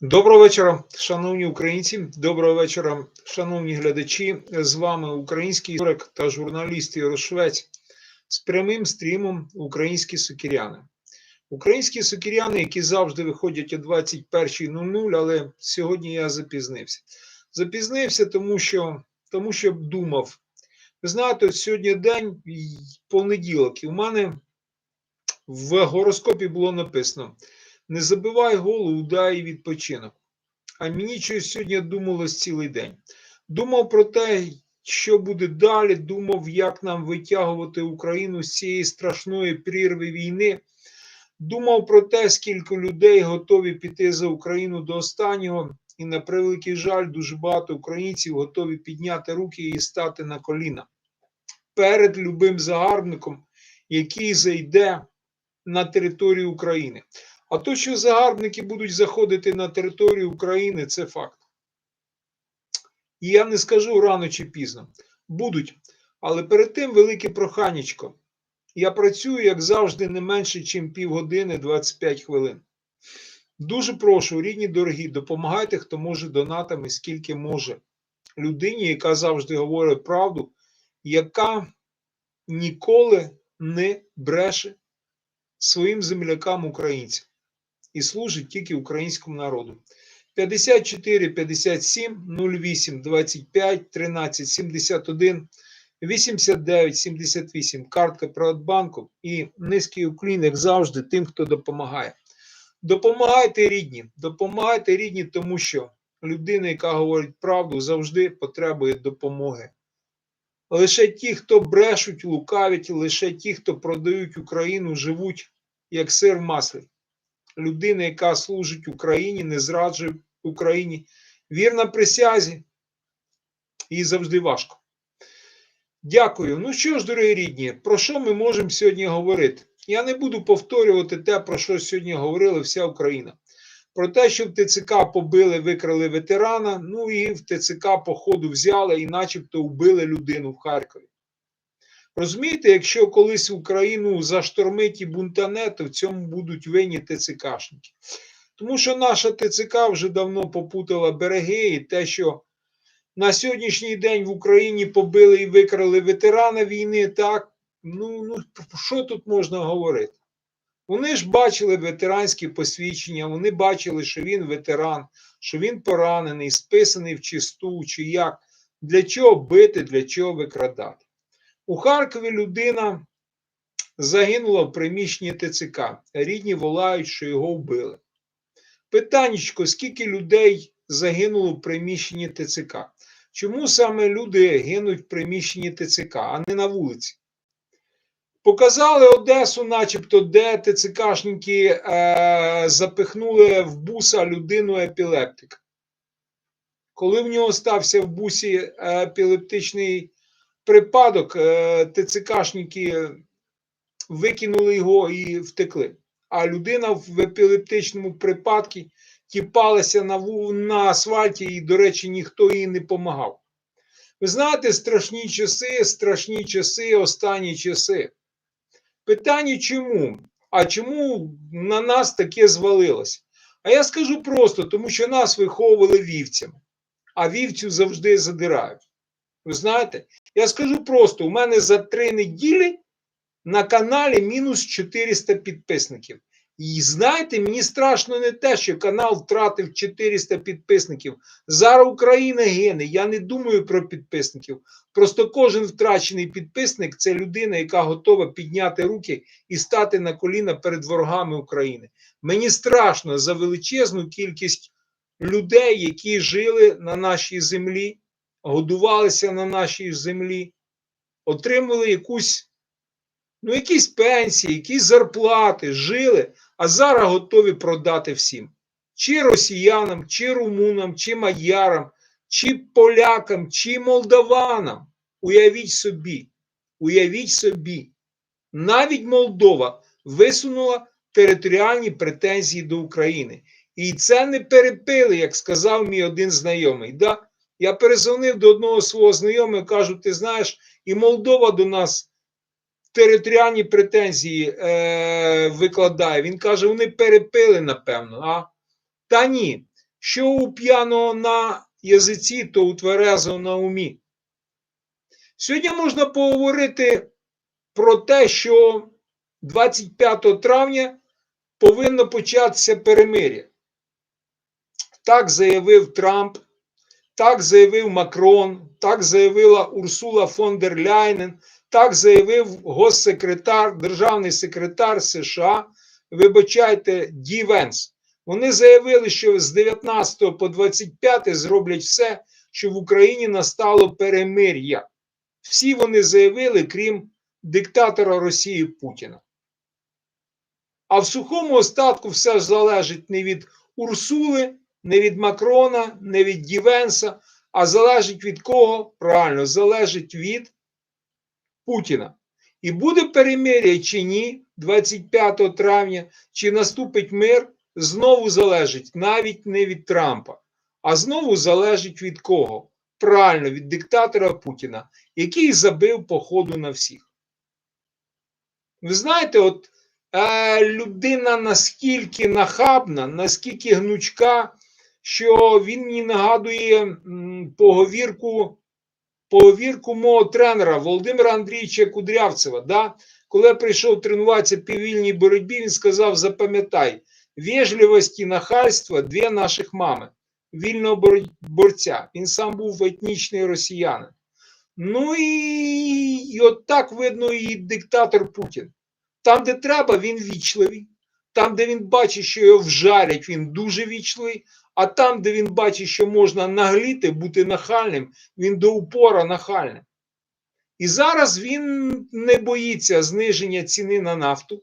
Доброго вечора, шановні українці. Доброго вечора, шановні глядачі. З вами український історик та журналіст Ярошвець з прямим стрімом Українські сокіряни. Українські сокіряни, які завжди виходять о 21.00, але сьогодні я запізнився. Запізнився, тому що, тому що думав. Ви знаєте, сьогодні день понеділок, і в мене в гороскопі було написано. Не забивай голову, дай відпочинок. А мені щось сьогодні думалось цілий день. Думав про те, що буде далі, думав, як нам витягувати Україну з цієї страшної прірви війни. Думав про те, скільки людей готові піти за Україну до останнього, і на превеликий жаль, дуже багато українців готові підняти руки і стати на коліна перед любим загарбником, який зайде на територію України. А то, що загарбники будуть заходити на територію України, це факт. І я не скажу рано чи пізно. Будуть. Але перед тим велике проханечко. Я працюю, як завжди, не менше, ніж півгодини 25 хвилин. Дуже прошу, рідні дорогі, допомагайте, хто може донатами, скільки може. Людині, яка завжди говорить правду, яка ніколи не бреше своїм землякам українцям і служить тільки українському народу. 54 57 08 25 13 71 89 78 картка Приватбанку і низький уклін, як завжди, тим, хто допомагає. Допомагайте рідні, допомагайте рідні, тому що людина, яка говорить правду, завжди потребує допомоги. Лише ті, хто брешуть, лукавять, лише ті, хто продають Україну, живуть як сир в маслі людина, яка служить Україні, не зраджує Україні, вірна присязі, їй завжди важко. Дякую. Ну що ж, дорогі рідні, про що ми можемо сьогодні говорити? Я не буду повторювати те, про що сьогодні говорила вся Україна. Про те, що в ТЦК побили, викрали ветерана, ну і в ТЦК, походу, взяли і начебто вбили людину в Харкові. Розумієте, якщо колись Україну заштормить і бунтане, то в цьому будуть винні ТЦКшники. Тому що наша ТЦК вже давно попутала береги, і те, що на сьогоднішній день в Україні побили і викрали ветерана війни, так, ну, ну що тут можна говорити? Вони ж бачили ветеранські посвідчення, вони бачили, що він ветеран, що він поранений, списаний в чисту, чи як, для чого бити, для чого викрадати. У Харкові людина загинула в приміщенні ТЦК. Рідні волають, що його вбили. Питаннячко, скільки людей загинуло в приміщенні ТЦК? Чому саме люди гинуть в приміщенні ТЦК, а не на вулиці? Показали Одесу, начебто, де ТЦКшники е, запихнули в буса людину епілептика. Коли в нього стався в бусі епілептичний припадок, е, ТЦКшники викинули його і втекли. А людина в епілептичному припадку тіпалася на на асфальті, і, до речі, ніхто їй не допомагав. Ви знаєте, страшні часи, страшні часи, останні часи. Питання чому? А чому на нас таке звалилося? А я скажу просто, тому що нас виховували вівцями, а вівцю завжди задирають. Ви знаєте, я скажу просто: у мене за три неділі на каналі мінус 400 підписників. І знаєте, мені страшно не те, що канал втратив 400 підписників. Зараз Україна гине. Я не думаю про підписників. Просто кожен втрачений підписник це людина, яка готова підняти руки і стати на коліна перед ворогами України. Мені страшно за величезну кількість людей, які жили на нашій землі годувалися на нашій землі, отримували якусь, ну, якісь пенсії, якісь зарплати, жили, а зараз готові продати всім. Чи росіянам, чи румунам, чи мадярам, чи полякам, чи молдаванам. Уявіть собі, уявіть собі, навіть Молдова висунула територіальні претензії до України. І це не перепили, як сказав мій один знайомий. Да? Я перезвонив до одного свого знайомого, кажу: ти знаєш, і Молдова до нас територіальні претензії е, викладає. Він каже, вони перепили, напевно. а? Та ні. Що у п'яного на язиці, то у тверезого на умі. Сьогодні можна поговорити про те, що 25 травня повинно початися перемир'я. Так заявив Трамп, так заявив Макрон, так заявила Урсула фон дер Ляйнен, так заявив госсекретар, державний секретар США, вибачайте, Ді Венс. Вони заявили, що з 19 по 25 зроблять все, щоб в Україні настало перемир'я. Всі вони заявили, крім диктатора Росії Путіна. А в сухому остатку все залежить не від Урсули, не від Макрона, не від Дівенса, а залежить від кого? Правильно, залежить від Путіна. І буде перемир'я чи ні, 25 травня, чи наступить мир, знову залежить навіть не від Трампа, а знову залежить від кого? Правильно, від диктатора Путіна, який забив походу на всіх. Ви знаєте, от е, людина наскільки нахабна, наскільки гнучка, що він мені нагадує поговірку, поговірку мого тренера Володимира Андрійовича Кудрявцева. Да? Коли я прийшов тренуватися по вільній боротьбі, він сказав: запам'ятай, вежливість і нахальство дві наших мами, вільного борця. Він сам був етнічний росіянин. Ну і, і от так видно і диктатор Путін. Там, де треба, він вічливий. Там, де він бачить, що його вжарять, він дуже вічливий. А там, де він бачить, що можна нагліти, бути нахальним, він до упора нахальним. І зараз він не боїться зниження ціни на нафту.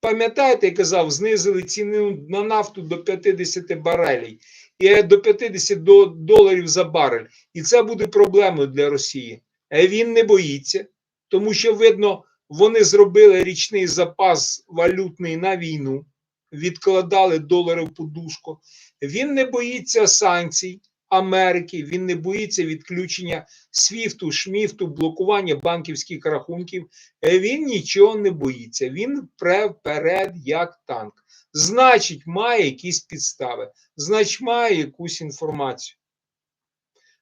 Пам'ятаєте, я казав, знизили ціну на нафту до 50 барелей і до 50 доларів за барель. І це буде проблемою для Росії. Е, Він не боїться, тому що, видно, вони зробили річний запас валютний на війну, відкладали долари в подушку. Він не боїться санкцій Америки, він не боїться відключення свіфту, шміфту, блокування банківських рахунків. Е, Він нічого не боїться. Він вперед як танк. Значить, має якісь підстави, значить, має якусь інформацію.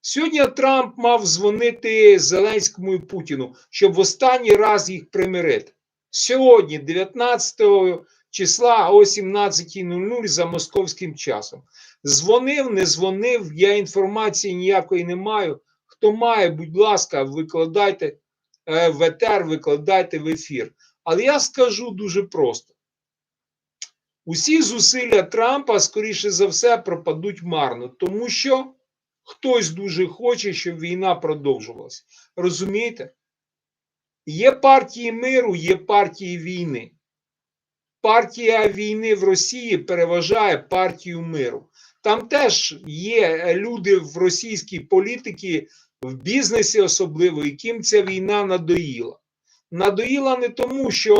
Сьогодні Трамп мав дзвонити Зеленському і Путіну, щоб в останній раз їх примирити. Сьогодні, 19 числа о 17.00 за московським часом. Дзвонив, не дзвонив, я інформації ніякої не маю. Хто має, будь ласка, викладайте е, в етер, викладайте в ефір. Але я скажу дуже просто: усі зусилля Трампа, скоріше за все, пропадуть марно, тому що хтось дуже хоче, щоб війна продовжувалася. Розумієте? Є партії миру, є партії війни. Партія війни в Росії переважає партію миру. Там теж є люди в російській політиці, в бізнесі особливо, яким ця війна надоїла. Надоїла не тому, що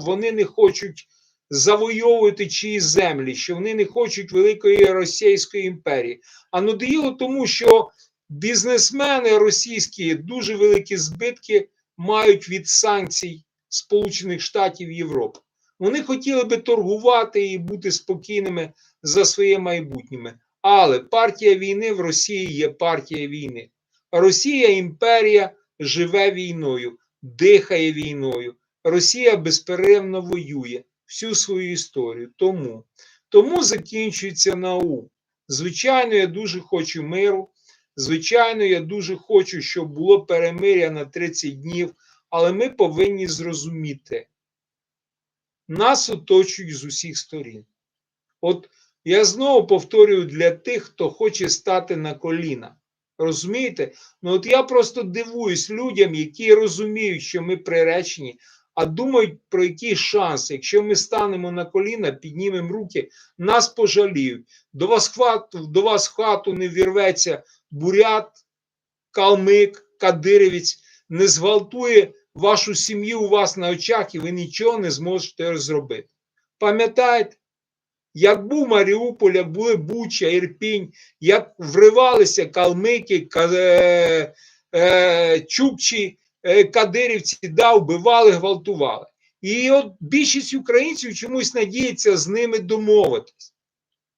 вони не хочуть завойовувати чиїсь землі, що вони не хочуть великої Російської імперії, а надоїло тому, що бізнесмени російські дуже великі збитки мають від санкцій Сполучених Штатів Європи. Вони хотіли би торгувати і бути спокійними за своє майбутнє. Але партія війни в Росії є партія війни. Росія імперія живе війною, дихає війною. Росія безперервно воює всю свою історію. Тому, тому закінчується нау. Звичайно, я дуже хочу миру. Звичайно, я дуже хочу, щоб було перемиря на 30 днів, але ми повинні зрозуміти, нас оточують з усіх сторін. От я знову повторюю для тих, хто хоче стати на коліна. Розумієте? Ну от я просто дивуюсь людям, які розуміють, що ми приречені, а думають про який шанс. Якщо ми станемо на коліна, піднімемо руки, нас пожаліють. До вас, хвату, до вас хату не вірветься бурят, калмик, кадирівець, не зґвалтує вашу сім'ю у вас на очах, і ви нічого не зможете зробити. Пам'ятаєте? Як був Маріуполь, як були Буча, Ірпінь, як вривалися калмики, ка- е, е, чукчі, е, кадирівці, да, вбивали, гвалтували. І от більшість українців чомусь надіється з ними домовитись.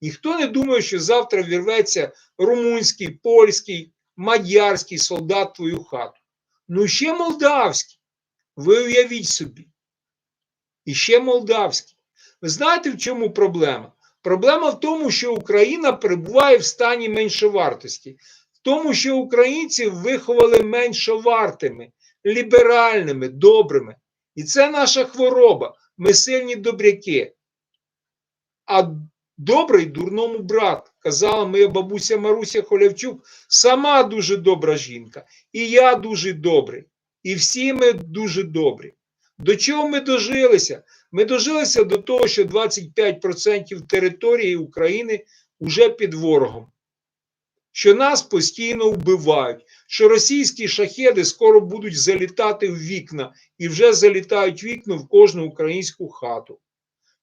Ніхто не думає, що завтра вірветься румунський, польський, мадярський солдат в твою хату. Ну ще молдавський. Ви уявіть собі. І ще молдавський. Ви знаєте, в чому проблема? Проблема в тому, що Україна перебуває в стані меншовартості, в тому, що українців виховали меншовартими, ліберальними, добрими. І це наша хвороба. Ми сильні добряки. А добрий дурному брат, казала моя бабуся Маруся Холявчук, сама дуже добра жінка. І я дуже добрий. І всі ми дуже добрі. До чого ми дожилися? Ми дожилися до того, що 25% території України вже під ворогом, що нас постійно вбивають, що російські шахеди скоро будуть залітати в вікна і вже залітають вікна в кожну українську хату.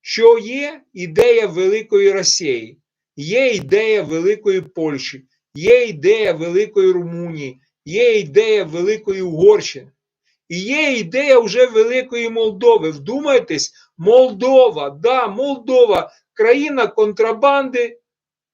Що є ідея Великої Росії, є ідея Великої Польщі, є ідея Великої Румунії, є ідея Великої Угорщини. І є ідея вже Великої Молдови. Вдумайтесь, Молдова, да, Молдова, країна контрабанди,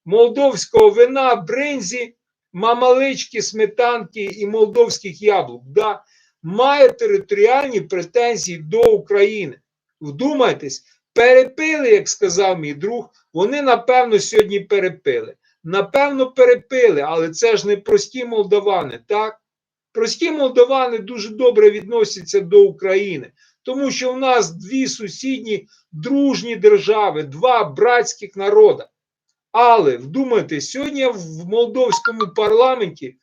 молдовського вина, бринзі, мамалички, сметанки і молдовських яблук. Да, має територіальні претензії до України. Вдумайтесь, перепили, як сказав мій друг, вони напевно сьогодні перепили. Напевно, перепили, але це ж не прості молдавани, так? Прості молдавани дуже добре відносяться до України, тому що в нас дві сусідні дружні держави, два братських народа. Але вдумайте, сьогодні в молдовському парламенті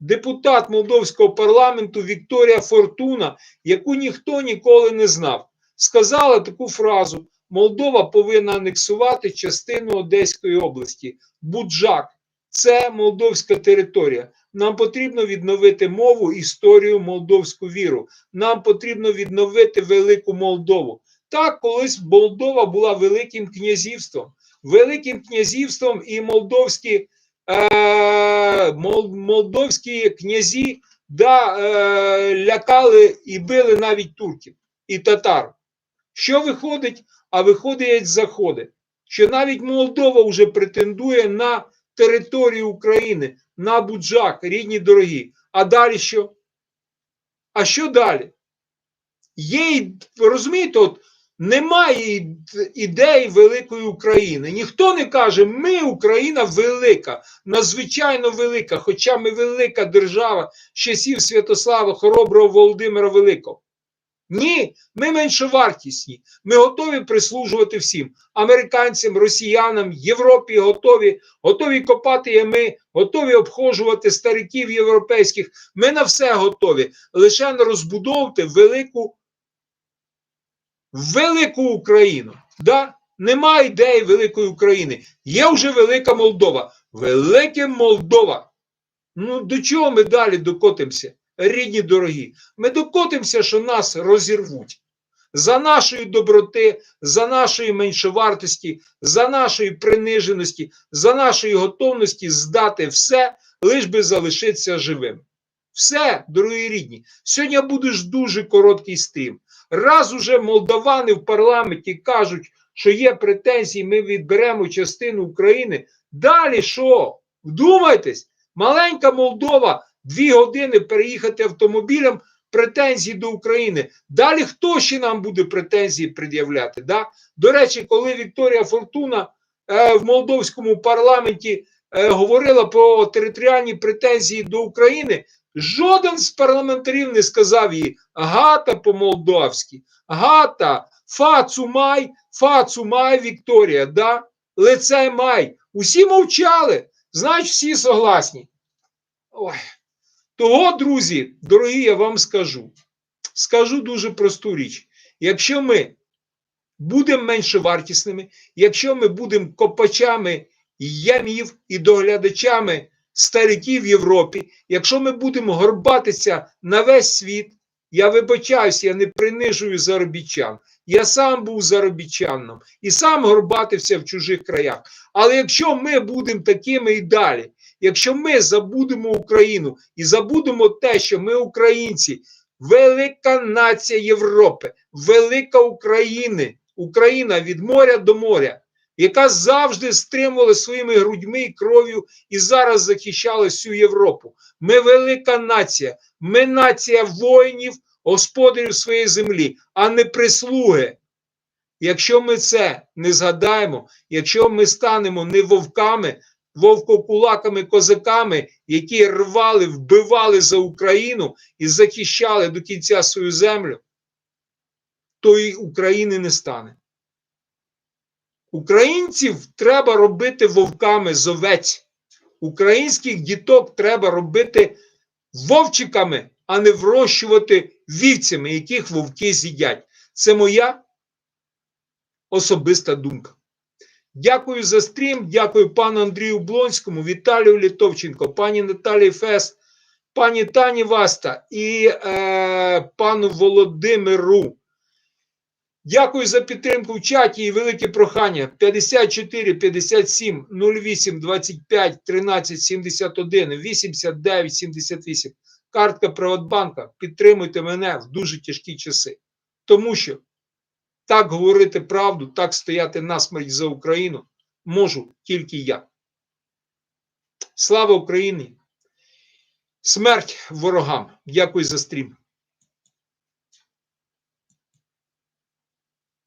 депутат молдовського парламенту Вікторія Фортуна, яку ніхто ніколи не знав, сказала таку фразу: Молдова повинна анексувати частину Одеської області. Буджак це молдовська територія. Нам потрібно відновити мову, історію, молдовську віру. Нам потрібно відновити велику Молдову. Так, колись Молдова була великим князівством, великим князівством і молдовські е, мол, молдовські князі да, е, лякали і били навіть турків і татар. Що виходить? А виходить, заходить, що навіть Молдова вже претендує на територію України, на Буджак, рідні дорогі. А далі що? А що далі? Є, розумієте, от немає ідеї великої України. Ніхто не каже, ми Україна велика, надзвичайно велика, хоча ми велика держава з часів Святослава Хороброго Володимира Великого. Ні, ми меншовартісні. Ми готові прислужувати всім американцям, росіянам, Європі готові, готові копати ями, готові обхожувати стариків європейських. Ми на все готові. Лише не розбудовувати велику велику Україну. Да? Нема ідеї великої України. Є вже велика Молдова. Велике Молдова. Ну до чого ми далі докотимося? Рідні дорогі, ми докотимося, що нас розірвуть за нашої доброти, за нашої меншовартості, за нашої приниженості, за нашої готовності здати все, лиш би залишитися живим. Все, дорогі рідні, сьогодні будеш дуже короткий стрім. Раз уже молдавани в парламенті кажуть, що є претензії, ми відберемо частину України. Далі що? Вдумайтесь, маленька Молдова дві години переїхати автомобілем претензії до України. Далі хто ще нам буде претензії пред'являти? Да? До речі, коли Вікторія Фортуна е, в молдовському парламенті е, говорила про територіальні претензії до України, жоден з парламентарів не сказав їй гата по-молдовськи, гата, фацу май, фацу май, Вікторія, да? лице май. Усі мовчали, значить, всі согласні. Ой. Того, друзі, дорогі, я вам скажу. Скажу дуже просту річ. Якщо ми будемо менше вартісними, якщо ми будемо копачами ямів і доглядачами стариків в Європі, якщо ми будемо горбатися на весь світ, я вибачаюся, я не принижую заробітчан. Я сам був заробітчаном і сам горбатився в чужих краях. Але якщо ми будемо такими і далі, якщо ми забудемо Україну і забудемо те, що ми українці, велика нація Європи, велика України, Україна від моря до моря. яка завжди стримувала своїми грудьми і кров'ю і зараз захищала всю Європу. Ми велика нація, ми нація воїнів, господарів своєї землі, а не прислуги. Якщо ми це не згадаємо, якщо ми станемо не вовками, вовкокулаками, козаками, які рвали, вбивали за Україну і захищали до кінця свою землю, то і України не стане. Українців треба робити вовками з овець. Українських діток треба робити вовчиками, а не врощувати вівцями, яких вовки з'їдять. Це моя особиста думка. Дякую за стрім. Дякую пану Андрію Блонському, Віталію Літовченко, пані Наталії Фес, пані Тані Васта і е, пану Володимиру. Дякую за підтримку в чаті і велике прохання 54 57 08 25 13 71 89 78. Картка Приватбанка. Підтримуйте мене в дуже тяжкі часи. Тому що так говорити правду, так стояти насмерть за Україну можу тільки я. Слава Україні! Смерть ворогам! Дякую за стрім.